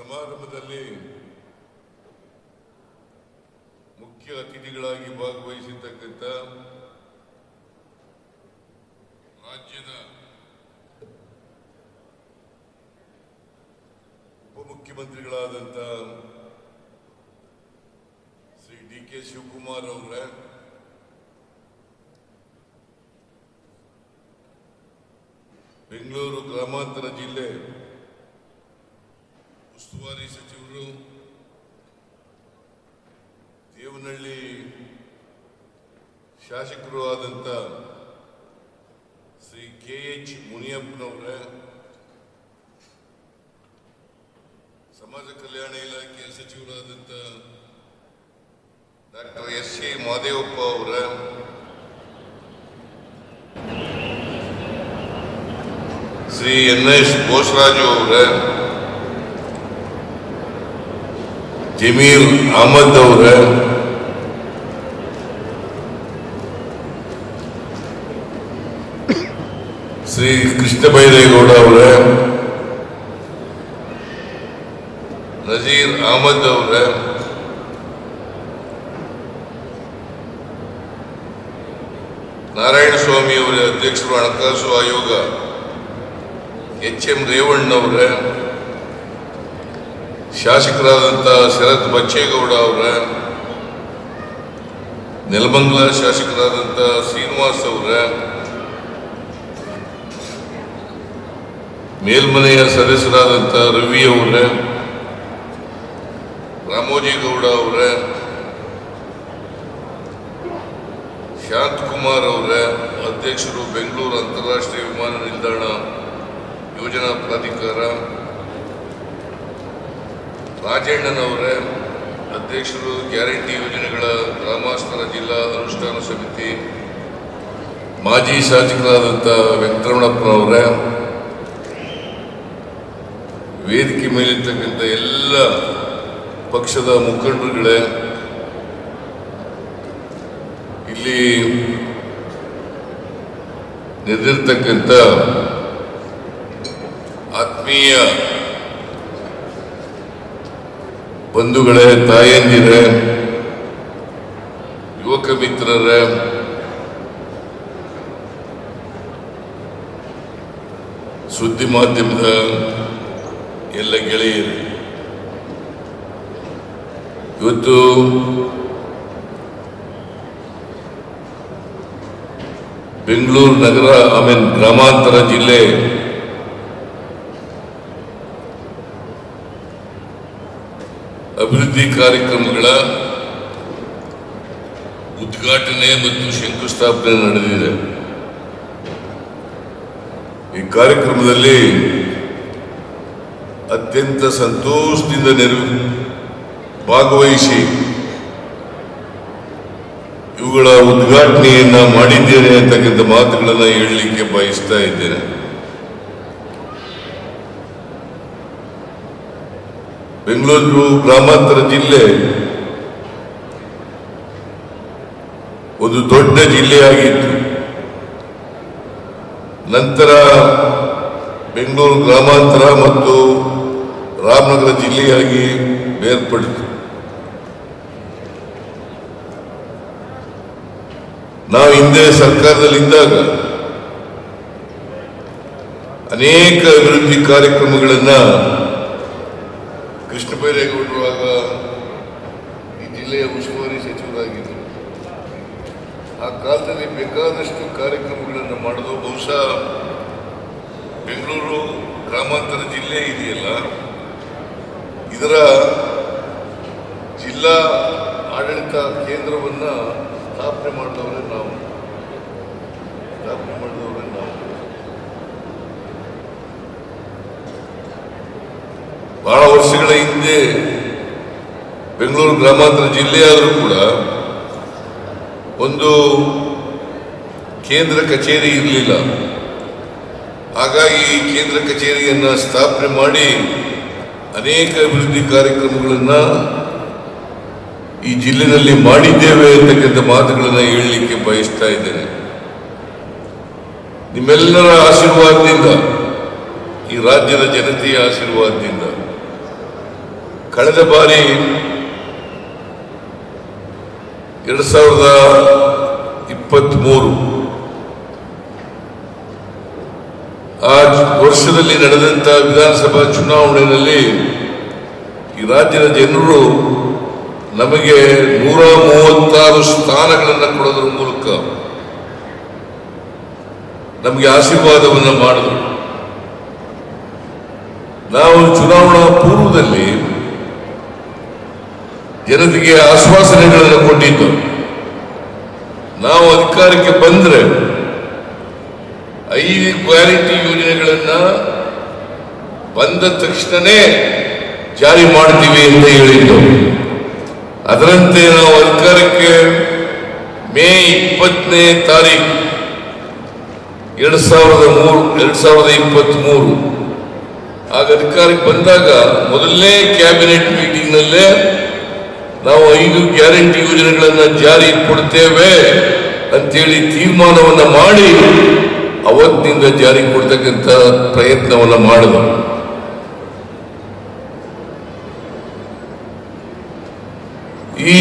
ಸಮಾರಂಭದಲ್ಲಿ ಮುಖ್ಯ ಅತಿಥಿಗಳಾಗಿ ಭಾಗವಹಿಸಿರ್ತಕ್ಕಂಥ ರಾಜ್ಯದ ಉಪಮುಖ್ಯಮಂತ್ರಿಗಳಾದಂಥ ಶ್ರೀ ಡಿ ಕೆ ಶಿವಕುಮಾರ್ ಅವರ ಬೆಂಗಳೂರು ಗ್ರಾಮಾಂತರ ಜಿಲ್ಲೆ ಉಸ್ತುವಾರಿ ಸಚಿವರು, ದೇವನಹಳ್ಳಿ ಶಾಸಕರು ಆದಂಥ ಶ್ರೀ ಕೆ ಎಚ್ ಮುನಿಯಪ್ಪನವರ, ಸಮಾಜ ಕಲ್ಯಾಣ ಇಲಾಖೆಯ ಸಚಿವರಾದಂಥ ಡಾಕ್ಟರ್ ಎಸ್ ಸಿ ಮಾದೇವಪ್ಪ ಅವರ, ಶ್ರೀ ಎನ್ ಎಸ್ ಬೋಸರಾಜು ಅವರ ಜಮೀರ್ ಅಹಮದ್ ಅವರ. ಶ್ರೀ ಕೃಷ್ಣ ಬೈರೇಗೌಡ ಅವರ. ನಜೀರ್ ಅಹಮದ್ ಅವರ. ನಾರಾಯಣ ಸ್ವಾಮಿ ಅವರ ಅಧ್ಯಕ್ಷರು ಹಣಕಾಸು ಆಯೋಗ. ಎಚ್ ಎಂ ರೇವಣ್ಣವರ ಶಾಸಕರಾದಂಥ ಶರತ್ ಬಚ್ಚೇಗೌಡ ಅವರ, ನೆಲಮಂಗಲ ಶಾಸಕರಾದಂಥ ಶ್ರೀನಿವಾಸ್ ಅವರ, ಮೇಲ್ಮನೆಯ ಸದಸ್ಯರಾದಂಥ ರವಿ ಅವರ, ರಾಮೋಜಿಗೌಡ ಅವರ ಶಾಂತಕುಮಾರ್ ಅವರ, ಅಧ್ಯಕ್ಷರು ಬೆಂಗಳೂರು ಅಂತಾರಾಷ್ಟ್ರೀಯ ವಿಮಾನ ನಿಲ್ದಾಣ ಯೋಜನಾ ಪ್ರಾಧಿಕಾರ ರಾಜಣ್ಣನವರ ಅಧ್ಯಕ್ಷರು ಗ್ಯಾರಂಟಿ ಯೋಜನೆಗಳ ಗ್ರಾಮಾಸ್ತರ ಜಿಲ್ಲಾ ಅನುಷ್ಠಾನ ಸಮಿತಿ, ಮಾಜಿ ಶಾಸಕರಾದಂಥ ವೆಂಕಟರಮಣಪ್ಪನವರೇ ವೇದಿಕೆ ಮೇಲಿರ್ತಕ್ಕಂಥ ಎಲ್ಲ ಪಕ್ಷದ ಮುಖಂಡರುಗಳೇ, ಇಲ್ಲಿ ನೆರೆದಿರ್ತಕ್ಕಂಥ ಆತ್ಮೀಯ ಬಂಧುಗಳೇ, ತಾಯಂದಿರೇ, ಯುವಕ ಮಿತ್ರರೇ, ಸುದ್ದಿ ಮಾಧ್ಯಮದ ಎಲ್ಲ ಗೆಳೆಯರು, ಇವತ್ತು ಬೆಂಗಳೂರು ನಗರ ಐ ಮೀನ್ ಗ್ರಾಮಾಂತರ ಜಿಲ್ಲೆ ಅಭಿವೃದ್ಧಿ ಕಾರ್ಯಕ್ರಮಗಳ ಉದ್ಘಾಟನೆ ಮತ್ತು ಶಂಕುಸ್ಥಾಪನೆ ನಡೆದಿದೆ. ಈ ಕಾರ್ಯಕ್ರಮದಲ್ಲಿ ಅತ್ಯಂತ ಸಂತೋಷದಿಂದ ನೆರವು ಭಾಗವಹಿಸಿ ಇವುಗಳ ಉದ್ಘಾಟನೆಯನ್ನ ಮಾಡಿದ್ದೇನೆ ಅಂತಕ್ಕಂಥ ಮಾತುಗಳನ್ನು ಹೇಳಲಿಕ್ಕೆ ಬಯಸ್ತಾ ಇದ್ದೇನೆ. ಬೆಂಗಳೂರು ಗ್ರಾಮಾಂತರ ಜಿಲ್ಲೆ ಒಂದು ದೊಡ್ಡ ಜಿಲ್ಲೆಯಾಗಿತ್ತು. ನಂತರ ಬೆಂಗಳೂರು ಗ್ರಾಮಾಂತರ ಮತ್ತು ರಾಮನಗರ ಜಿಲ್ಲೆಯಾಗಿ ಬೇರ್ಪಡಿತು. ನಾವು ಹಿಂದೆ ಸರ್ಕಾರದಲ್ಲಿದ್ದಾಗ ಅನೇಕ ಅಭಿವೃದ್ಧಿ ಕಾರ್ಯಕ್ರಮಗಳನ್ನ ಕೃಷ್ಣ ಬೈರೇಗೌಡರು ಆಗ ಈ ಜಿಲ್ಲೆಯ ಉಸ್ತುವಾರಿ ಸಚಿವರಾಗಿದ್ದರು. ಆ ಕಾಲದಲ್ಲಿ ಬೇಕಾದಷ್ಟು ಕಾರ್ಯಕ್ರಮಗಳನ್ನು ಮಾಡೋದು ಬಹುಶಃ ಬೆಂಗಳೂರು ಗ್ರಾಮಾಂತರ ಜಿಲ್ಲೆ ಇದೆಯಲ್ಲ? ಇದರ ಜಿಲ್ಲಾ ಆಡಳಿತ ಕೇಂದ್ರವನ್ನ ಸ್ಥಾಪನೆ ಮಾಡಿದವರೇ ನಾವು. ಸ್ಥಾಪನೆ ಮಾಡಿದವರೇ ನಾವು. ಬಹಳ ವರ್ಷಗಳ ಹಿಂದೆ ಬೆಂಗಳೂರು ಗ್ರಾಮಾಂತರ ಜಿಲ್ಲೆಯಾದರೂ ಕೂಡ ಒಂದು ಕೇಂದ್ರ ಕಚೇರಿ ಇರಲಿಲ್ಲ. ಹಾಗಾಗಿ ಕೇಂದ್ರ ಕಚೇರಿಯನ್ನು ಸ್ಥಾಪನೆ ಮಾಡಿ ಅನೇಕ ಅಭಿವೃದ್ಧಿ ಕಾರ್ಯಕ್ರಮಗಳನ್ನು ಈ ಜಿಲ್ಲೆಯಲ್ಲಿ ಮಾಡಿದ್ದೇವೆ ಅಂತಕ್ಕಂಥ ಮಾತುಗಳನ್ನು ಹೇಳಲಿಕ್ಕೆ ಬಯಸ್ತಾ ಇದ್ದೇನೆ. ನಿಮ್ಮೆಲ್ಲರ ಆಶೀರ್ವಾದದಿಂದ, ಈ ರಾಜ್ಯದ ಜನತೆಯ ಆಶೀರ್ವಾದದಿಂದ ಕಳೆದ ಬಾರಿ ಎರಡ್ ಸಾವಿರದ ಇಪ್ಪತ್ತ್ಮೂರು ಆ ವರ್ಷದಲ್ಲಿ ನಡೆದಂತ ವಿಧಾನಸಭಾ ಚುನಾವಣೆಯಲ್ಲಿ ಈ ರಾಜ್ಯದ ಜನರು ನಮಗೆ ನೂರ ಮೂವತ್ತಾರು ಸ್ಥಾನಗಳನ್ನು ಕೊಡೋದ್ರ ಮೂಲಕ ನಮಗೆ ಆಶೀರ್ವಾದವನ್ನು ಮಾಡಿದರು. ನಾವು ಚುನಾವಣಾ ಪೂರ್ವದಲ್ಲಿ ಜನತೆಗೆ ಆಶ್ವಾಸನೆಗಳನ್ನು ಕೊಟ್ಟಿದ್ದು. ನಾವು ಅಧಿಕಾರಕ್ಕೆ ಬಂದ್ರೆ ಐದು ಕ್ವಾಲಿಟಿ ಯೋಜನೆಗಳನ್ನ ಬಂದ ತಕ್ಷಣನೇ ಜಾರಿ ಮಾಡ್ತೀವಿ ಅಂತ ಹೇಳಿದ್ದು. ಅದರಂತೆ ನಾವು ಅಧಿಕಾರಕ್ಕೆ ಮೇ ಇಪ್ಪತ್ತನೇ ತಾರೀಕು ಎರಡ್ ಸಾವಿರದ ಮೂರು, ಎರಡ್ ಸಾವಿರದ ಇಪ್ಪತ್ತ್ ಮೂರು ಆಗ ಅಧಿಕಾರಕ್ಕೆ ಬಂದಾಗ ಮೊದಲನೇ ಕ್ಯಾಬಿನೆಟ್ ಮೀಟಿಂಗ್ ನಲ್ಲೇ ನಾವು ಐದು ಗ್ಯಾರಂಟಿ ಯೋಜನೆಗಳನ್ನ ಜಾರಿ ಕೊಡ್ತೇವೆ ಅಂತೇಳಿ ತೀರ್ಮಾನವನ್ನ ಮಾಡಿ ಅವತ್ತಿನಿಂದ ಜಾರಿ ಕೊಡ್ತಕ್ಕಂಥ ಪ್ರಯತ್ನವನ್ನ ಮಾಡುವ. ಈ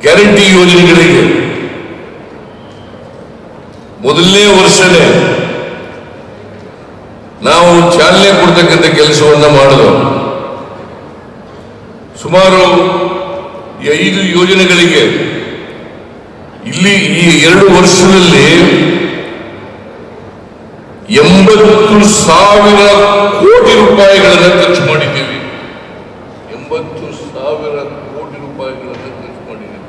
ಗ್ಯಾರಂಟಿ ಯೋಜನೆಗಳಿಗೆ ಮೊದಲನೇ ವರ್ಷನೇ ನಾವು ಚಾಲನೆ ಕೊಡ್ತಕ್ಕಂಥ ಕೆಲಸವನ್ನ ಮಾಡಿದ್ರು ಸುಮಾರು ಐದು ಯೋಜನೆಗಳಿಗೆ ಇಲ್ಲಿ ಈ ಎರಡು ವರ್ಷದಲ್ಲಿ ಎಂಬತ್ತು ಸಾವಿರ ಕೋಟಿ ರೂಪಾಯಿಗಳನ್ನು ಖರ್ಚು ಮಾಡಿದ್ದೀವಿ. ಎಂಬತ್ತು ಸಾವಿರ ಕೋಟಿ ರೂಪಾಯಿಗಳನ್ನು ಖರ್ಚು ಮಾಡಿದ್ದೀವಿ.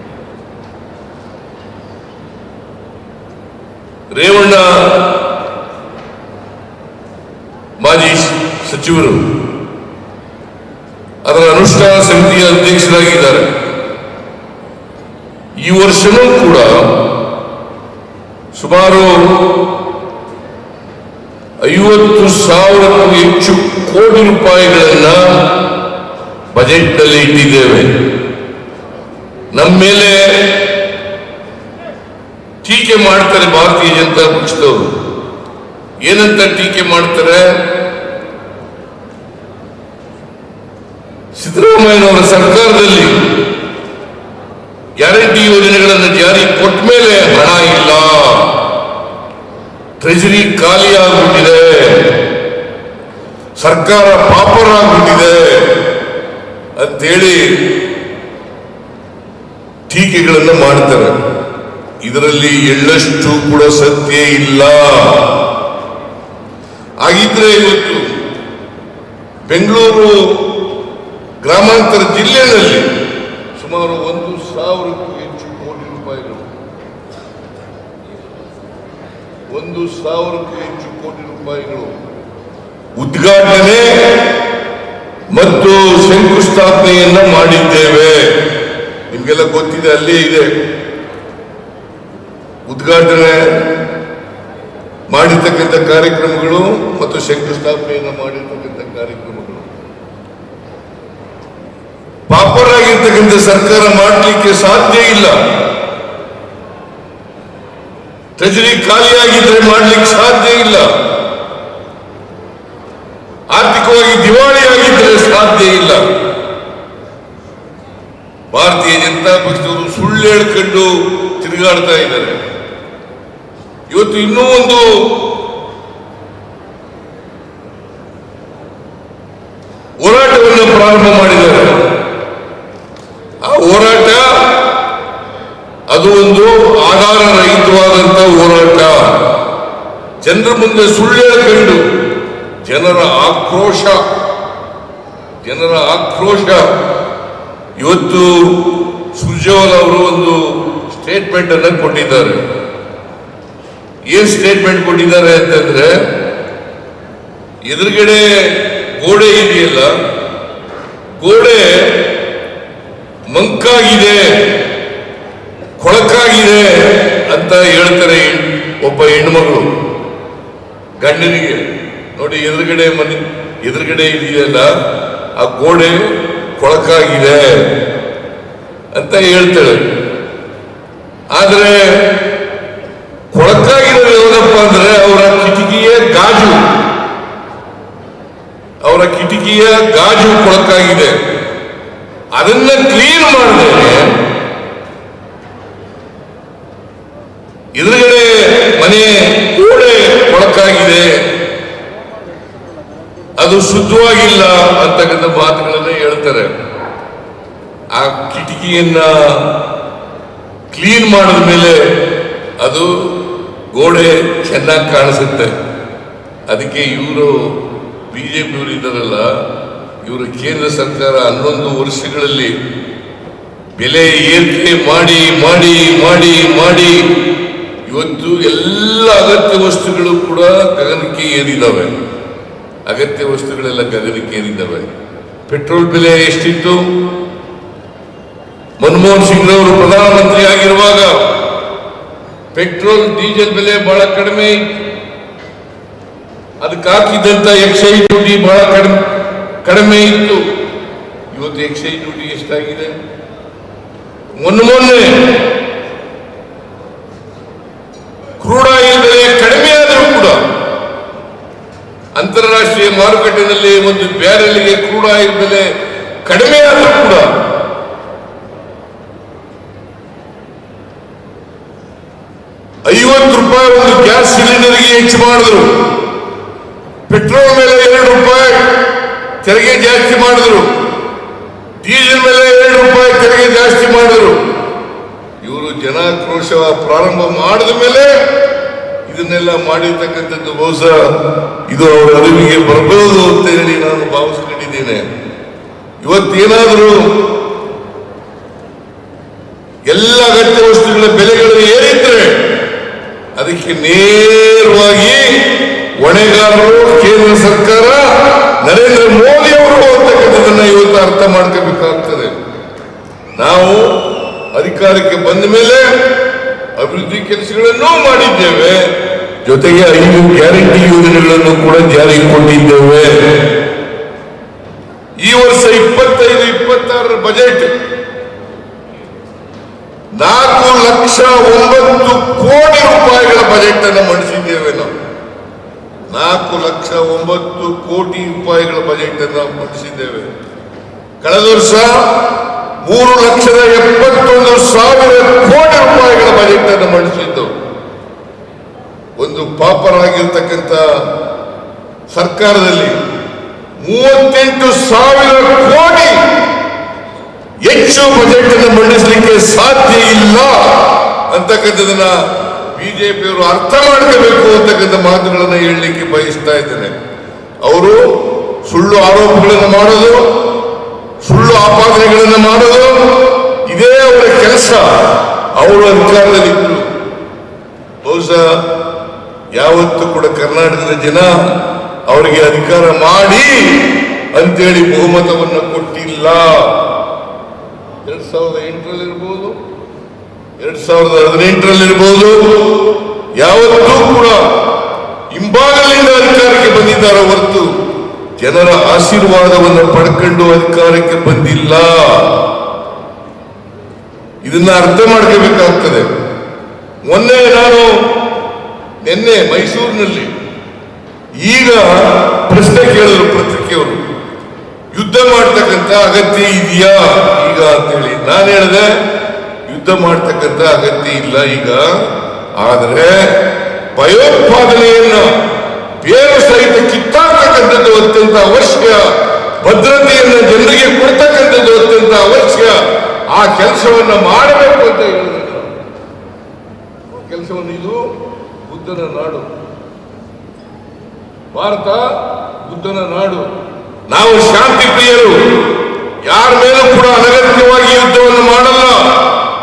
ರೇವಣ್ಣ ಮಾಜಿ ಸಚಿವರು ಅನುಷ್ಠಾನ ಸಮಿತಿಯ ಅಧ್ಯಕ್ಷರಾಗಿದ್ದಾರೆ. ಈ ವರ್ಷವೂ ಕೂಡ ಸುಮಾರು ಐವತ್ತು ಸಾವಿರಕ್ಕೂ ಹೆಚ್ಚು ಕೋಟಿ ರೂಪಾಯಿಗಳನ್ನ ಬಜೆಟ್ನಲ್ಲಿ ಇಟ್ಟಿದ್ದೇವೆ. ನಮ್ಮ ಮೇಲೆ ಟೀಕೆ ಮಾಡ್ತಾರೆ ಭಾರತೀಯ ಜನತಾ ಪಕ್ಷದವರು. ಏನಂತ ಟೀಕೆ ಮಾಡ್ತಾರೆ? ಸಿದ್ದರಾಮಯ್ಯನವರ ಸರ್ಕಾರದಲ್ಲಿ ಗ್ಯಾರಂಟಿ ಯೋಜನೆಗಳನ್ನು ಜಾರಿ ಕೊಟ್ಟ ಮೇಲೆ ಹಣ ಇಲ್ಲ. ಟ್ರೆಜರಿ ಖಾಲಿಯಾಗ್ಬಿಟ್ಟಿದೆ. ಸರ್ಕಾರ ಪಾಪರ್ ಆಗ್ಬಿಟ್ಟಿದೆ ಅಂತೇಳಿ ಟೀಕೆಗಳನ್ನು ಮಾಡ್ತಾರೆ. ಇದರಲ್ಲಿ ಎಳ್ಳಷ್ಟು ಕೂಡ ಸತ್ಯ ಇಲ್ಲ. ಆಗಿದ್ರೆ ಇವತ್ತು ಬೆಂಗಳೂರು ಗ್ರಾಮಾಂತರ ಜಿಲ್ಲೆಯಲ್ಲಿ ಸುಮಾರು ಒಂದು ಸಾವಿರಕ್ಕೂ ಹೆಚ್ಚು ಕೋಟಿ ರೂಪಾಯಿಗಳು ಒಂದು ಸಾವಿರಕ್ಕೂ ಹೆಚ್ಚು ಕೋಟಿ ರೂಪಾಯಿಗಳು ಉದ್ಘಾಟನೆ ಮತ್ತು ಶಂಕುಸ್ಥಾಪನೆಯನ್ನ ಮಾಡಿದ್ದೇವೆ. ನಿಮಗೆಲ್ಲ ಗೊತ್ತಿದೆ, ಅಲ್ಲೇ ಇದೆ. ಉದ್ಘಾಟನೆ ಮಾಡಿರ್ತಕ್ಕಂಥ ಕಾರ್ಯಕ್ರಮಗಳು ಮತ್ತು ಶಂಕುಸ್ಥಾಪನೆಯನ್ನು ಮಾಡಿರ್ತಕ್ಕಂಥ ಕಾರ್ಯಕ್ರಮಗಳು. ಪಾಪರಾಗಿರ್ತಕ್ಕಂಥ ಸರ್ಕಾರ ಮಾಡಲಿಕ್ಕೆ ಸಾಧ್ಯ ಇಲ್ಲ. ಟ್ರೆಜರಿ ಖಾಲಿಯಾಗಿದ್ರೆ ಮಾಡ್ಲಿಕ್ಕೆ ಸಾಧ್ಯ ಇಲ್ಲ. ಆರ್ಥಿಕವಾಗಿ ದಿವಾಳಿ ಆಗಿದ್ರೆ ಸಾಧ್ಯ ಇಲ್ಲ. ಭಾರತೀಯ ಜನತಾ ಪಕ್ಷದವರು ಸುಳ್ಳು ಹೇಳ್ಕೊಂಡು ತಿರುಗಾಡ್ತಾ ಇದ್ದಾರೆ. ಇವತ್ತು ಇನ್ನೂ ಒಂದು ಹೋರಾಟವನ್ನು ಪ್ರಾರಂಭ ಮಾಡಿದ್ದಾರೆ ಆ ಹೋರಾಟ ಅದು ಆಧಾರ ರಹಿತವಾದಂತ ಹೋರಾಟ. ಜನರ ಮುಂದೆ ಸುಳ್ಳೇ ಹೇಳ್ಕೊಂಡು ಜನರ ಆಕ್ರೋಶ. ಜನರ ಆಕ್ರೋಶ. ಇವತ್ತು ಸುರ್ಜೇವಾಲ್ ಅವರು ಒಂದು ಸ್ಟೇಟ್ಮೆಂಟ್ ಅನ್ನ ಕೊಟ್ಟಿದ್ದಾರೆ. ಏನ್ ಸ್ಟೇಟ್ಮೆಂಟ್ ಕೊಟ್ಟಿದ್ದಾರೆ ಅಂತಂದ್ರೆ, ಎದುರುಗಡೆ ಗೋಡೆ ಇದೆಯಲ್ಲ, ಗೋಡೆ ಮಂಕಾಗಿದೆ. ಕೊಳಕಾಗಿದೆ ಅಂತ ಹೇಳ್ತಾರೆ ಒಬ್ಬ ಹೆಣ್ಮಗಳು ಗಂಡನಿಗೆ, ನೋಡಿ ಎದುರುಗಡೆ ಮನೆ, ಎದುರುಗಡೆ ಇದೆಯಲ್ಲ, ಆ ಗೋಡೆ ಕೊಳಕಾಗಿದೆ ಅಂತ ಹೇಳ್ತಾಳೆ ಆದ್ರೆ, ಕೊಳಕಾಗಿರೋದು ಯಾವುದಪ್ಪ ಅಂದ್ರೆ ಅವರ ಕಿಟಕಿಯ ಗಾಜು. ಅವರ ಕಿಟಕಿಯ ಗಾಜು ಕೊಳಕಾಗಿದೆ. ಅದನ್ನ ಕ್ಲೀನ್ ಮಾಡಿದ್ರೆ ಎದುರುಗಡೆ ಮನೆ ಕೂಡೆ ಕೊಳಕಾಗಿದೆ ಅದು ಶುದ್ಧವಾಗಿಲ್ಲ ಅಂತಕ್ಕಂಥ ಮಾತುಗಳನ್ನ ಹೇಳ್ತಾರೆ. ಆ ಕಿಟಕಿಯನ್ನ ಕ್ಲೀನ್ ಮಾಡಿದ ಮೇಲೆ ಅದು ಗೋಡೆ ಚೆನ್ನಾಗಿ ಕಾಣಿಸುತ್ತೆ. ಅದಕ್ಕೆ ಇವರು ಬಿಜೆಪಿಯವರು ಇದ್ದಾರಲ್ಲ, ಇವರು ಕೇಂದ್ರ ಸರ್ಕಾರ ಹನ್ನೊಂದು ವರ್ಷಗಳಲ್ಲಿ ಬೆಲೆ ಏರಿಕೆ ಮಾಡಿ ಮಾಡಿ ಮಾಡಿ ಮಾಡಿ ಇವತ್ತು ಎಲ್ಲ ಅಗತ್ಯ ವಸ್ತುಗಳು ಕೂಡ ಗಗನಕ್ಕೆ ಏರಿದಾವೆ. ಅಗತ್ಯ ವಸ್ತುಗಳೆಲ್ಲ ಗಗನಕ್ಕೆ ಏರಿದ್ದಾವೆ ಪೆಟ್ರೋಲ್ ಬೆಲೆ ಎಷ್ಟಿತ್ತು? ಮನಮೋಹನ್ ಸಿಂಗ್ ಅವರು ಪ್ರಧಾನಮಂತ್ರಿ ಆಗಿರುವಾಗ ಪೆಟ್ರೋಲ್, ಡೀಸೆಲ್ ಬೆಲೆ ಬಹಳ ಕಡಿಮೆ. ಅದಕ್ಕೆ ಹಾಕಿದಂತ ಎಕ್ಸೈಸ್ ಡ್ಯೂಟಿ ಬಹಳ ಕಡಿಮೆ ಕಡಿಮೆ ಇತ್ತು. ಇವತ್ತು ಎಕ್ಸೈಸ್ ಡ್ಯೂಟಿ ಎಷ್ಟಾಗಿದೆ? ಮೊನ್ನೆ ಮೊನ್ನೆ ಕ್ರೂಡ್ ಆಯಿಲ್ ಬೆಲೆ ಕಡಿಮೆ ಆದರೂ ಕೂಡ ಅಂತಾರಾಷ್ಟ್ರೀಯ ಮಾರುಕಟ್ಟೆಯಲ್ಲಿ ಒಂದು ಬ್ಯಾರೆಲ್ಗೆ ಕ್ರೂಡ್ ಆಯಿಲ್ ಬೆಲೆ ಕಡಿಮೆ ಆದರೂ ಕೂಡ ಐವತ್ತು ರೂಪಾಯಿ ಒಂದು ಗ್ಯಾಸ್ ಸಿಲಿಂಡರ್ಗೆ ಹೆಚ್ಚು ಮಾಡಿದ್ರು. ಪೆಟ್ರೋಲ್ ಮೇಲೆ ಎರಡು ರೂಪಾಯಿ, ತೆರಿಗೆ ಜಾಸ್ತಿ ಮಾಡಿದ್ರು. ಡೀಸೆಲ್ ಮೇಲೆ ಎರಡು ರೂಪಾಯಿ, ತೆರಿಗೆ ಜಾಸ್ತಿ ಮಾಡಿದ್ರು. ಇವರು ಜನಾಕ್ರೋಶ ಪ್ರಾರಂಭ ಮಾಡಿದ ಮೇಲೆ ಇದನ್ನೆಲ್ಲ ಮಾಡಿರ್ತಕ್ಕಂಥದ್ದು ಬಹುಶಃ ಇದು ಅವರ ಅರಿವಿಗೆ ಬರಬಹುದು ಅಂತ ಹೇಳಿ ನಾನು ಭಾವಿಸ್ಕೊಂಡಿದ್ದೇನೆ. ಇವತ್ತೇನಾದರೂ ಎಲ್ಲ ಅಗತ್ಯ ವಸ್ತುಗಳ ಬೆಲೆಗಳು ಏರಿದ್ರೆ ಅದಕ್ಕೆ ನೇರವಾಗಿ ಹೊಣೆಗಾರರು, ಕೇಂದ್ರ ಸರ್ಕಾರ, ನರೇಂದ್ರ ಮೋದಿ ಅವರು ಅಂತಕ್ಕಂಥದ್ದನ್ನ ಇವತ್ತು ಅರ್ಥ ಮಾಡ್ಕೋಬೇಕಾಗ್ತದೆ. ನಾವು ಅಧಿಕಾರಕ್ಕೆ ಬಂದ ಮೇಲೆ ಅಭಿವೃದ್ಧಿ ಕೆಲಸಗಳನ್ನೂ ಮಾಡಿದ್ದೇವೆ. ಜೊತೆಗೆ ಐದು ಗ್ಯಾರಂಟಿ ಯೋಜನೆಗಳನ್ನು ಕೂಡ ಜಾರಿಗೆ ಕೊಟ್ಟಿದ್ದೇವೆ. ಈ ವರ್ಷ ಇಪ್ಪತ್ತೈದು, ಇಪ್ಪತ್ತಾರರ ಬಜೆಟ್ ನಾಲ್ಕು ಲಕ್ಷ ಒಂಬತ್ತು ಕೋಟಿ ರೂಪಾಯಿಗಳ ಬಜೆಟ್ ಅನ್ನು ಮಂಡಿಸಿದ್ದೇವೆ ನಾವು. ನಾಲ್ಕು ಲಕ್ಷ ಒಂಬತ್ತು ಕೋಟಿ ರೂಪಾಯಿಗಳ ಬಜೆಟ್ ಅನ್ನು ಮಂಡಿಸಿದ್ದೇವೆ. ಕಳೆದ ವರ್ಷ ಮೂರು ಲಕ್ಷದ ಎಪ್ಪತ್ತೊಂದು ಸಾವಿರ ಕೋಟಿ ರೂಪಾಯಿಗಳ ಬಜೆಟ್ ಅನ್ನು ಮಂಡಿಸಿದ್ದು ಒಂದು ಪಾಪರಾಗಿರ್ತಕ್ಕಂಥ ಸರ್ಕಾರದಲ್ಲಿ ಮೂವತ್ತೆಂಟು ಸಾವಿರ ಕೋಟಿ ಹೆಚ್ಚು ಬಜೆಟ್ ಅನ್ನು ಮಂಡಿಸಲಿಕ್ಕೆ ಸಾಧ್ಯ ಇಲ್ಲ ಅಂತಕ್ಕಂಥದನ್ನ ಬಿಜೆಪಿಯವರು ಅರ್ಥ ಮಾಡ್ಕೋಬೇಕು ಅಂತಕ್ಕಂಥ ಮಾತುಗಳನ್ನ ಹೇಳಲಿಕ್ಕೆ ಬಯಸ್ತಾ ಇದ್ದೇನೆ. ಅವರು ಸುಳ್ಳು ಆರೋಪಗಳನ್ನು ಮಾಡೋದು, ಸುಳ್ಳು ಆಪಾದನೆಗಳನ್ನು ಮಾಡೋದು, ಇದೇ ಅವರ ಕೆಲಸ. ಅವರು ಅಧಿಕಾರದಲ್ಲಿ ಬಹುಶಃ ಯಾವತ್ತೂ ಕೂಡ ಕರ್ನಾಟಕದ ಜನ ಅವರಿಗೆ ಅಧಿಕಾರ ಮಾಡಿ ಅಂತೇಳಿ ಬಹುಮತವನ್ನು ಕೊಟ್ಟಿಲ್ಲ. ಎರಡ್ ಸಾವಿರದ ಎಂಟರಲ್ಲಿ ಇರ್ಬೋದು, ಎರಡ್ ಸಾವಿರದ ಹದಿನೆಂಟರಲ್ಲಿ ಇರ್ಬೋದು, ಯಾವತ್ತೂ ಕೂಡ ಹಿಂಭಾಗದಿಂದ ಅಧಿಕಾರಕ್ಕೆ ಬಂದಿದ್ದಾರೆ ಹೊರತು ಜನರ ಆಶೀರ್ವಾದವನ್ನು ಪಡ್ಕೊಂಡು ಅಧಿಕಾರಕ್ಕೆ ಬಂದಿಲ್ಲ. ಇದನ್ನ ಅರ್ಥ ಮಾಡ್ಕೋಬೇಕಾಗ್ತದೆ. ಮೊನ್ನೆ ನಾನು ನಿನ್ನೆ ಮೈಸೂರಿನಲ್ಲಿ ಈಗ ಪ್ರಶ್ನೆ ಕೇಳಿದ್ರು ಪತ್ರಿಕೆಯವರು, ಯುದ್ಧ ಮಾಡ್ತಕ್ಕಂಥ ಅಗತ್ಯ ಇದೆಯಾ ಈಗ ಅಂತೇಳಿ? ನಾನು ಹೇಳಿದೆ, ಯುದ್ಧ ಮಾಡ್ತಕ್ಕಂಥ ಅಗತ್ಯ ಇಲ್ಲ ಈಗ. ಆದರೆ ಭಯೋತ್ಪಾದನೆಯನ್ನು ಬೇರು ಸಹಿತ ಕಿತ್ತಾಡ್ತಕ್ಕಂಥದ್ದು ಅತ್ಯಂತ ಅವಶ್ಯ. ಭದ್ರತೆಯನ್ನು ಜನರಿಗೆ ಕೊಡ್ತಕ್ಕಂಥದ್ದು ಅತ್ಯಂತ ಅವಶ್ಯ. ಆ ಕೆಲಸವನ್ನು ಮಾಡಬೇಕು ಅಂತ ಹೇಳಿದ್ರು ಕೆಲಸವನ್ನು ಇದು ಬುದ್ಧನ ನಾಡು. ಭಾರತ ಬುದ್ಧನ ನಾಡು. ನಾವು ಶಾಂತಿ ಪ್ರಿಯರು, ಯಾರ ಮೇಲೂ ಕೂಡ ಅನಗತ್ಯವಾಗಿ ಯುದ್ಧವನ್ನು ಮಾಡಲ್ಲ.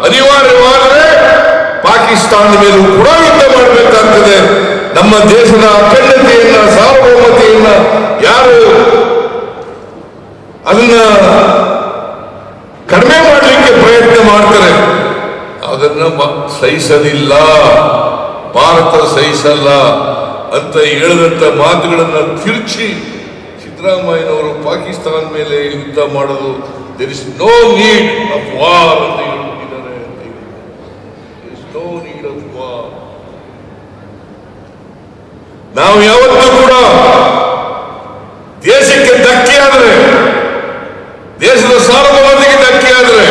ಅನಿವಾರ್ಯವಾದರೆ ಪಾಕಿಸ್ತಾನದ ಮೇಲೂ ಕೂಡ ಯುದ್ಧ ಮಾಡಬೇಕಾಗ್ತದೆ. ನಮ್ಮ ದೇಶದ ಅಖಂಡತೆಯನ್ನ, ಸಾರ್ವಭೌಮತೆಯನ್ನ ಯಾರು ಅದನ್ನ ಕಡಿಮೆ ಮಾಡಲಿಕ್ಕೆ ಪ್ರಯತ್ನ ಮಾಡ್ತಾರೆ. ಅದನ್ನ ಸಹಿಸಲಿಲ್ಲ. ಭಾರತ ಸಹಿಸಲ್ಲ ಅಂತ ಹೇಳಿದಂತ ಮಾತುಗಳನ್ನು ತಿರುಚಿ ಸಿದ್ದರಾಮಯ್ಯನವರು ಪಾಕಿಸ್ತಾನ ಮೇಲೆ ಯುದ್ಧ ಮಾಡಲು there is no need of war ಅಂತ ನೋ ನಾವು ಯಾವತ್ತೂ ಕೂಡ ದೇಶಕ್ಕೆ ಧಕ್ಕೆ ಆದರೆ, ದೇಶದ ಸಾರ್ವಭೌಮತೆಗೆ ಧಕ್ಕೆ ಆದರೆ,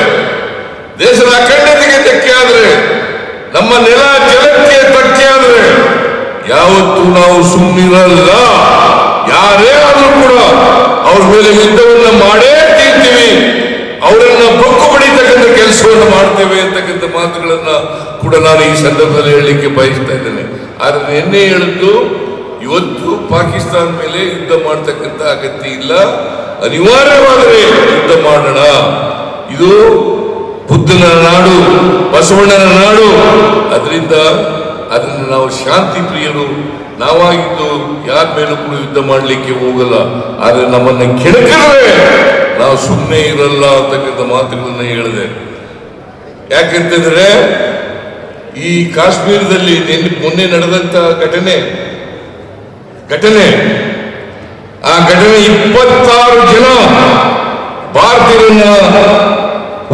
ದೇಶದ ಅಖಂಡತೆಗೆ ಧಕ್ಕೆ ಆದರೆ, ನಮ್ಮ ನೆಲ ಜಲಕ್ಕೆ ಧಕ್ಕೆ ಯಾವತ್ತೂ ನಾವು ಸುಮ್ಮನಿರಲ್ಲ ಯಾರೇ ಆದ್ರೂ ಕೂಡ ಅವ್ರ ಮೇಲೆ ಯುದ್ಧವನ್ನ ಮಾಡೇ ತೀರ್ತೀವಿ ಅವರನ್ನ ಬೊಕ್ಕು ಪಡಿತಕ್ಕಂಥ ಕೆಲಸವನ್ನು ಮಾಡ್ತೇವೆ ಅಂತಕ್ಕಂಥ ಮಾತುಗಳನ್ನ ಕೂಡ ನಾನು ಈ ಸಂದರ್ಭದಲ್ಲಿ ಹೇಳಲಿಕ್ಕೆ ಬಯಸ್ತಾ ಇದ್ದೇನೆ. ಆದ್ರೆ ನಿನ್ನೆ ಹೇಳಿದ್ದು, ಇವತ್ತು ಪಾಕಿಸ್ತಾನ ಮೇಲೆ ಯುದ್ಧ ಮಾಡ್ತಕ್ಕಂಥ ಅಗತ್ಯ ಇಲ್ಲ. ಅನಿವಾರ್ಯವಾದರೆ ಯುದ್ಧ ಮಾಡೋಣ. ಇದು ಬುದ್ಧನ ನಾಡು, ಬಸವಣ್ಣನ ನಾಡು. ಅದರಿಂದ ಅದನ್ನು ನಾವು ಶಾಂತಿ ಪ್ರಿಯರು, ನಾವಾಗಿದ್ದು ಯಾರ ಮೇಲೂ ಕೂಡ ಯುದ್ಧ ಮಾಡಲಿಕ್ಕೆ ಹೋಗಲ್ಲ. ಆದರೆ ನಮ್ಮನ್ನ ಕೆಣಕಿದ್ರೆ ನಾವು ಸುಮ್ಮನೆ ಇರಲ್ಲ ಅಂತಕ್ಕಂಥ ಮಾತುಗಳನ್ನ ಹೇಳಿದೆ. ಯಾಕೆಂತಂದ್ರೆ, ಈ ಕಾಶ್ಮೀರದಲ್ಲಿ ನಿನ್ನೆ, ಮೊನ್ನೆ ನಡೆದಂತ ಘಟನೆ ಘಟನೆ, ಆ ಘಟನೆ ಇಪ್ಪತ್ತಾರು ಜನ ಭಾರತೀಯರನ್ನ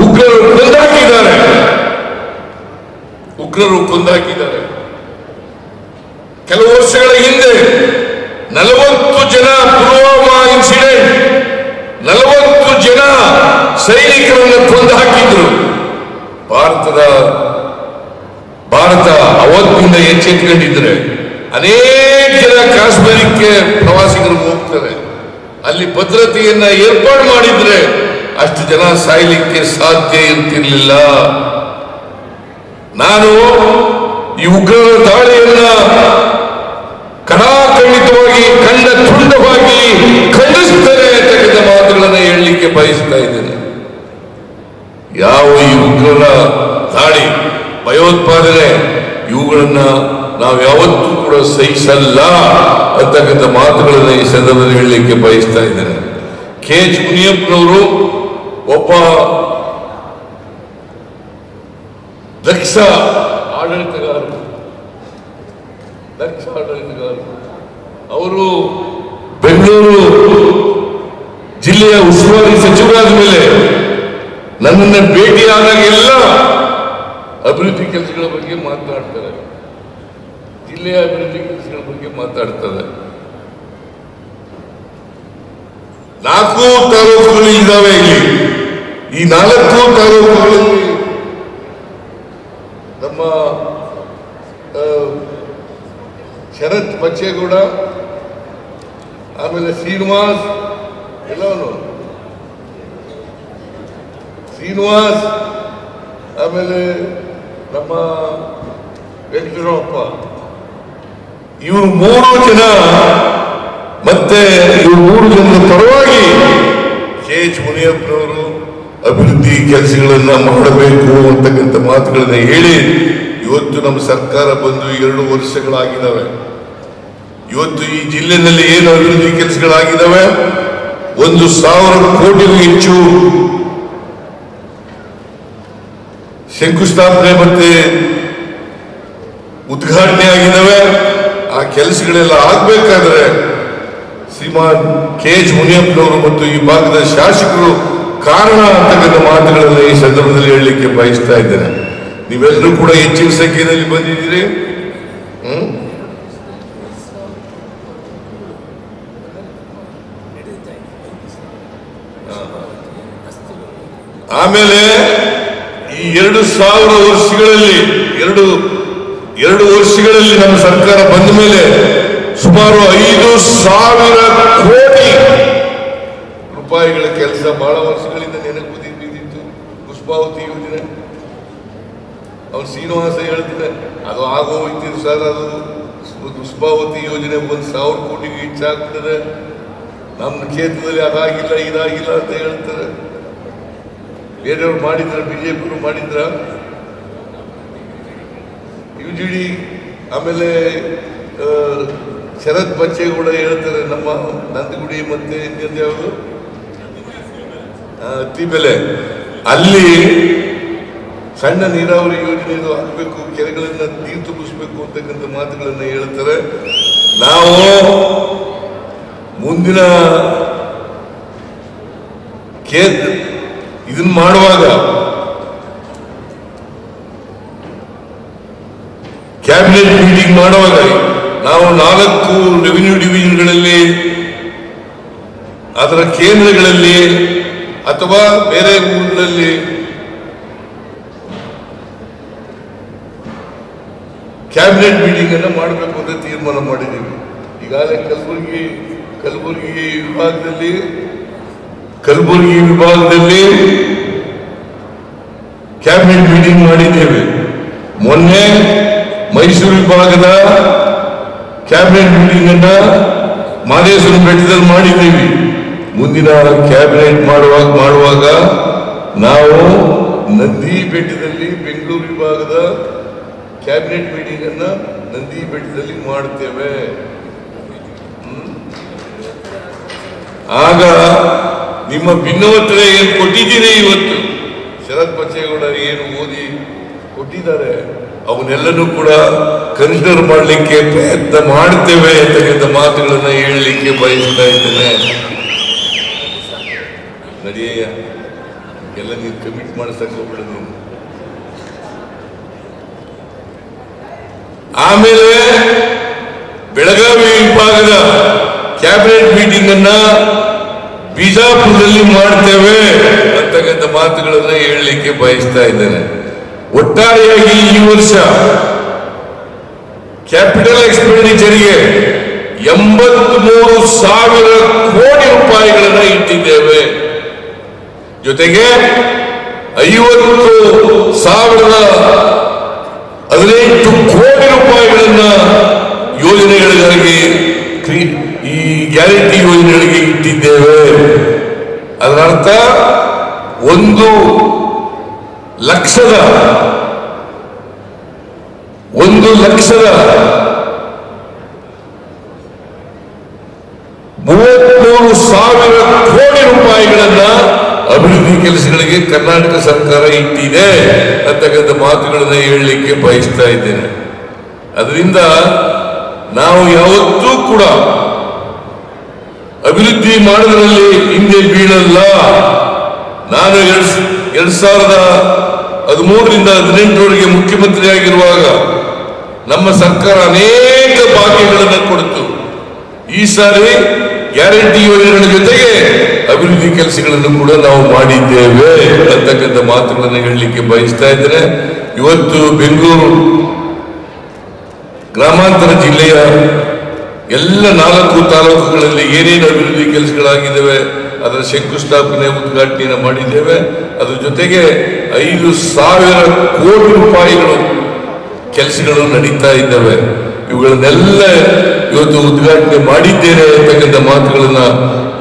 ಉಗ್ರರು ಕೊಂದಾಕಿದ್ದಾರೆ ಉಗ್ರರು ಕೊಂದಾಕಿದ್ದಾರೆ ಕೆಲವು ವರ್ಷಗಳ ಹಿಂದೆ ನಲವತ್ತು ಜನ ಪುಲ್ವಾಮಾ ಇನ್ಸಿಡೆಂಟ್ ನಲವತ್ತು ಜನ ಸೈನಿಕರನ್ನು ಕೊಂದು ಹಾಕಿದ್ರು. ಭಾರತದ, ಭಾರತ ಅವತ್ತಿಂದ ಎಚ್ಚೆತ್ಕೊಂಡಿದ್ರೆ ಅನೇಕ ಜನ ಕಾಶ್ಮೀರಕ್ಕೆ ಪ್ರವಾಸಿಗರು ಹೋಗ್ತಾರೆ. ಅಲ್ಲಿ ಭದ್ರತೆಯನ್ನ ಏರ್ಪಾಡು ಮಾಡಿದ್ರೆ ಅಷ್ಟು ಜನ ಸಾಯ್ಲಿಕ್ಕೆ ಸಾಧ್ಯ ಇರ್ತಿರ್ಲಿಲ್ಲ ನಾನು ಈ ಉಗ್ರರ ದಾಳಿಯನ್ನ ಕಡಾಖಂಡಿತವಾಗಿ ಖಂಡ ತುಂಡವಾಗಿ ಖಂಡಿಸುತ್ತೇನೆ ಅಂತಕ್ಕಂಥ ಮಾತುಗಳನ್ನು ಹೇಳಲಿಕ್ಕೆ ಬಯಸ್ತಾ ಇದ್ದೇನೆ. ಯಾವ ಈ ಉಗ್ರರ ದಾಳಿ, ಭಯೋತ್ಪಾದನೆ, ಇವುಗಳನ್ನ ನಾವು ಯಾವತ್ತೂ ಕೂಡ ಸಹಿಸಲ್ಲ ಅಂತಕ್ಕಂಥ ಮಾತುಗಳನ್ನು ಈ ಸಂದರ್ಭದಲ್ಲಿ ಹೇಳಲಿಕ್ಕೆ ಬಯಸ್ತಾ ಇದ್ದೇನೆ. ಕೆ ಎಚ್ ಮುನಿಯಪ್ಪನವರು ಒಬ್ಬ ದಕ್ಷ ಆಡಳಿತಗಾರರು ದಕ್ಷ ಆಡಳಿತಗಾರರು ಅವರು ಬೆಂಗಳೂರು ಜಿಲ್ಲೆಯ ಉಸ್ತುವಾರಿ ಸಚಿವರಾದ ಮೇಲೆ ನನ್ನನ್ನ ಭೇಟಿಯಾದಾಗೆಲ್ಲ ಅಭಿವೃದ್ಧಿ ಕೆಲಸಗಳ ಬಗ್ಗೆ ಮಾತನಾಡ್ತಾರೆ ಜಿಲ್ಲೆಯ ಅಭಿವೃದ್ಧಿ ಕೆಲಸಗಳ ಬಗ್ಗೆ ಮಾತಾಡ್ತಾರೆ. ನಾಲ್ಕು ತಾಲೂಕುಗಳು ಇದ್ದಾವೆ ಇಲ್ಲಿ. ಈ ನಾಲ್ಕು ತಾಲೂಕುಗಳಲ್ಲಿ ನಮ್ಮ ಶರತ್ ಬಚ್ಚೇಗೌಡ, ಆಮೇಲೆ ಶ್ರೀನಿವಾಸ್ ಶ್ರೀನಿವಾಸ್, ಆಮೇಲೆ ನಮ್ಮ ವೆಂಕಟರಮಪ್ಪ. ಇವರು ಮೂರು ಜನ, ಮತ್ತೆ ಇವರು ಮೂರು ಜನರ ಪರವಾಗಿ ಕೆ ಎಚ್ ಮುನಿಯಪ್ಪನವರು ಅಭಿವೃದ್ಧಿ ಕೆಲಸಗಳನ್ನ ಮಾಡಬೇಕು ಅಂತಕ್ಕಂಥ ಮಾತುಗಳನ್ನ ಹೇಳಿ ಇವತ್ತು ನಮ್ಮ ಸರ್ಕಾರ ಬಂದು ಎರಡು ವರ್ಷಗಳಾಗಿದ್ದಾವೆ. ಇವತ್ತು ಈ ಜಿಲ್ಲೆನಲ್ಲಿ ಏನು ಅಭಿವೃದ್ಧಿ ಕೆಲಸಗಳಾಗಿದ್ದಾವೆ? ಒಂದು ಸಾವಿರ ಕೋಟಿಗೂ ಹೆಚ್ಚು ಶಂಕುಸ್ಥಾಪನೆ ಮತ್ತೆ ಉದ್ಘಾಟನೆ ಆಗಿದ್ದಾವೆ ಆ ಕೆಲಸಗಳೆಲ್ಲ ಆಗ್ಬೇಕಾದ್ರೆ ಶ್ರೀಮಾನ್ ಕೆ ಎಚ್ ಮುನಿಯಪ್ಪನವರು ಮತ್ತು ಈ ಭಾಗದ ಶಾಸಕರು ಕಾರಣ ಅಂತಕ್ಕಂಥ ಮಾತುಗಳನ್ನು ಈ ಸಂದರ್ಭದಲ್ಲಿ ಹೇಳಲಿಕ್ಕೆ ಬಯಸ್ತಾ ಇದ್ದೇನೆ. ನೀವೆಲ್ಲರೂ ಕೂಡ ಹೆಚ್ಚಿನ ಸಂಖ್ಯೆಯಲ್ಲಿ ಬಂದಿದ್ದೀರಿ. ಹ್ಮ್? ಆಮೇಲೆ ಎರಡು ಸಾವಿರ ವರ್ಷಗಳಲ್ಲಿ, ಎರಡು ಎರಡು ವರ್ಷಗಳಲ್ಲಿ ನಮ್ಮ ಸರ್ಕಾರ ಬಂದ ಮೇಲೆ ಸುಮಾರು ಐದು ಸಾವಿರ ಕೋಟಿ ರೂಪಾಯಿಗಳ ಕೆಲಸ ಬಹಳ ವರ್ಷಗಳಿಂದ ನೆನಪು ಬಿದ್ದಿತ್ತು ಪುಷ್ಪಾವತಿ ಯೋಜನೆ. ಅವ್ರು ಶ್ರೀನಿವಾಸ ಹೇಳ್ತಿದ್ದೆ, ಅದು ಆಗೋಯ್ತಿದ್ದು ಸರ್ ಅದು ಪುಷ್ಪಾವತಿ ಯೋಜನೆ ಒಂದು ಸಾವಿರ ಕೋಟಿಗೆ ಹೆಚ್ಚಾಗ್ತದೆ. ನಮ್ಮ ಕ್ಷೇತ್ರದಲ್ಲಿ ಅದಾಗಿಲ್ಲ, ಇದಾಗಿಲ್ಲ ಅಂತ ಹೇಳ್ತಾರೆ. ಬೇರೆಯವ್ರು ಮಾಡಿದ್ರ, ಬಿಜೆಪಿಯವರು ಮಾಡಿದ್ರ ಯು ಜಿ ಡಿ ಆಮೇಲೆ ಶರತ್ ಬಚ್ಚೇಗೌಡ ಹೇಳ್ತಾರೆ, ನಮ್ಮ ನಂದಗುಡಿ ಮತ್ತೆ ಇನ್ನೊಂದು ಯಾವುದು? ತಿಬೆಲೆ. ಅಲ್ಲಿ ಸಣ್ಣ ನೀರಾವರಿ ಯೋಜನೆ ಹಾಕಬೇಕು, ಕೆರೆಗಳನ್ನು ನೀರು ತುಂಬಿಸಬೇಕು ಅಂತಕ್ಕಂಥ ಮಾತುಗಳನ್ನು ಹೇಳ್ತಾರೆ. ನಾವು ಮುಂದಿನ ಕೇಂದ್ರ ಇದನ್ನ ಮಾಡುವಾಗ ಕ್ಯಾಬಿನೆಟ್ ಮೀಟಿಂಗ್ ಮಾಡುವಾಗ ನಾವು ನಾಲ್ಕು ರೆವಿನ್ಯೂ ಡಿವಿಷನ್ಗಳಲ್ಲಿ ಅದರ ಕೇಂದ್ರಗಳಲ್ಲಿ ಅಥವಾ ಬೇರೆ ಊರಿನಲ್ಲಿ ಕ್ಯಾಬಿನೆಟ್ ಮೀಟಿಂಗ್ ಅನ್ನು ಮಾಡಬೇಕು ಅಂತ ತೀರ್ಮಾನ ಮಾಡಿದ್ದೀವಿ. ಈಗಾಗಲೇ ಕಲಬುರಗಿ ಕಲಬುರಗಿ ವಿಭಾಗದಲ್ಲಿ ಕಲಬುರಗಿ ವಿಭಾಗದಲ್ಲಿ ಕ್ಯಾಬಿನೆಟ್ ಮೀಟಿಂಗ್ ಮಾಡಿದ್ದೇವೆ. ಮೊನ್ನೆ ಮೈಸೂರು ವಿಭಾಗದ ಕ್ಯಾಬಿನೆಟ್ ಮೀಟಿಂಗ್ ಅನ್ನ ಮಾದೇಶ್ವರ ಬೆಟ್ಟದಲ್ಲಿ ಮಾಡಿದ್ದೀವಿ. ಮುಂದಿನ ಕ್ಯಾಬಿನೆಟ್ ಮಾಡುವಾಗ ಮಾಡುವಾಗ ನಾವು ನಂದಿ ಬೆಟ್ಟದಲ್ಲಿ ಬೆಂಗಳೂರು ವಿಭಾಗದ ಕ್ಯಾಬಿನೆಟ್ ಮೀಟಿಂಗ್ ಅನ್ನ ನಂದಿ ಬೆಟ್ಟದಲ್ಲಿ ಮಾಡುತ್ತೇವೆ. ಆಗ ನಿಮ್ಮ ಭಿನ್ನವತ್ತರ ಏನು ಕೊಟ್ಟಿದ್ದೀರಿ ಇವತ್ತು? ಶರತ್ ಬಚ್ಚೇಗೌಡ ಏನು ಓದಿ ಕೊಟ್ಟಿದ್ದಾರೆ? ಅವನ್ನೆಲ್ಲನೂ ಕೂಡ ಕನ್ಸಿಡರ್ ಮಾಡಲಿಕ್ಕೆ ಪ್ರಯತ್ನ ಮಾಡ್ತೇವೆ ಅಂತಕ್ಕಂಥ ಮಾತುಗಳನ್ನು ಹೇಳಲಿಕ್ಕೆ ಬಯಸ್ತಾ ಇದ್ದೇನೆ. ನಡೆಯ ಎಲ್ಲ ನೀವು ಕಮಿಟ್ ನೀನು. ಆಮೇಲೆ ಬೆಳಗಾವಿ ವಿಭಾಗದ ಕ್ಯಾಬಿನೆಟ್ ಮೀಟಿಂಗ್ ಅನ್ನ ಬಿಜಾಪುರದಲ್ಲಿ ಮಾಡ್ತೇವೆ ಅಂತಕ್ಕಂಥ ಮಾತುಗಳನ್ನ ಹೇಳಲಿಕ್ಕೆ ಬಯಸ್ತಾ ಇದ್ದೇನೆ. ಒಟ್ಟಾರೆಯಾಗಿ ಈ ವರ್ಷ ಕ್ಯಾಪಿಟಲ್ ಎಕ್ಸ್ಪೆಂಡಿಚರ್ಗೆ ಎಂಬತ್ಮೂರು ಸಾವಿರ ಕೋಟಿ ರೂಪಾಯಿಗಳನ್ನ ಇಟ್ಟಿದ್ದೇವೆ. ಜೊತೆಗೆ ಐವತ್ತು ಸಾವಿರದ ಹದಿನೆಂಟು ಕೋಟಿ ರೂಪಾಯಿಗಳನ್ನ ಯೋಜನೆಗಳಿಗಾಗಿ ಈ ಗ್ಯಾರಂಟಿ ಯೋಜನೆಗಳಿಗೆ ಇಟ್ಟಿದ್ದೇವೆ. ಅದರ ಅರ್ಥ ಒಂದು ಲಕ್ಷದ ಒಂದು ಲಕ್ಷದ ಮೂವತ್ಮೂರು ಸಾವಿರ ಕೋಟಿ ರೂಪಾಯಿಗಳನ್ನ ಅಭಿವೃದ್ಧಿ ಕೆಲಸಗಳಿಗೆ ಕರ್ನಾಟಕ ಸರ್ಕಾರ ಇಟ್ಟಿದೆ ಅಂತಕ್ಕಂಥ ಮಾತುಗಳನ್ನ ಹೇಳಲಿಕ್ಕೆ ಬಯಸ್ತಾ ಇದ್ದೇನೆ. ಅದರಿಂದ ನಾವು ಯಾವತ್ತೂ ಕೂಡ ಅಭಿವೃದ್ಧಿ ಮಾಡೋದ್ರಲ್ಲಿ ಹಿಂದೆ ಬೀಳಲ್ಲ. ನಾನು ಎರಡ್ ಸಾವಿರದ ಹದಿಮೂರರಿಂದ ಹದಿನೆಂಟರವರೆಗೆ ಮುಖ್ಯಮಂತ್ರಿ ಆಗಿರುವಾಗ ನಮ್ಮ ಸರ್ಕಾರ ಅನೇಕ ಭಾಗ್ಯಗಳನ್ನು ಕೊಡಿತು. ಈ ಸಾರಿ ಗ್ಯಾರಂಟಿ ಯೋಜನೆಗಳ ಜೊತೆಗೆ ಅಭಿವೃದ್ಧಿ ಕೆಲಸಗಳನ್ನು ಕೂಡ ನಾವು ಮಾಡಿದ್ದೇವೆ ಅಂತಕ್ಕಂಥ ಮಾತುಗಳನ್ನು ಹೇಳಲಿಕ್ಕೆ ಬಯಸ್ತಾ ಇದ್ದೇನೆ. ಇವತ್ತು ಬೆಂಗಳೂರು ಗ್ರಾಮಾಂತರ ಜಿಲ್ಲೆಯ ಎಲ್ಲ ನಾಲ್ಕು ತಾಲೂಕುಗಳಲ್ಲಿ ಏನೇನು ಅಭಿವೃದ್ಧಿ ಕೆಲಸಗಳಾಗಿದ್ದಾವೆ, ಅದರ ಶಂಕುಸ್ಥಾಪನೆ ಉದ್ಘಾಟನೆಯನ್ನು ಮಾಡಿದ್ದೇವೆ. ಅದರ ಜೊತೆಗೆ ಐದು ಸಾವಿರ ಕೋಟಿ ರೂಪಾಯಿಗಳು ಕೆಲಸಗಳು ನಡೀತಾ ಇದ್ದಾವೆ. ಇವುಗಳನ್ನೆಲ್ಲ ಇವತ್ತು ಉದ್ಘಾಟನೆ ಮಾಡಿದ್ದೇನೆ ಅಂತಕ್ಕಂಥ ಮಾತುಗಳನ್ನು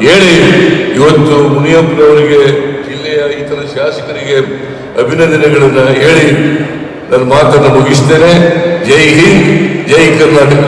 ಹೇಳಿ ಇವತ್ತು ಮುನಿಯಪ್ಪನವರಿಗೆ, ಜಿಲ್ಲೆಯ ಇತರ ಶಾಸಕರಿಗೆ ಅಭಿನಂದನೆಗಳನ್ನು ಹೇಳಿ ನನ್ನ ಮಾತನ್ನು ಮುಗಿಸ್ತೇನೆ. ಜೈ ಹಿಂದ್, ಜೈ ಕರ್ನಾಟಕ.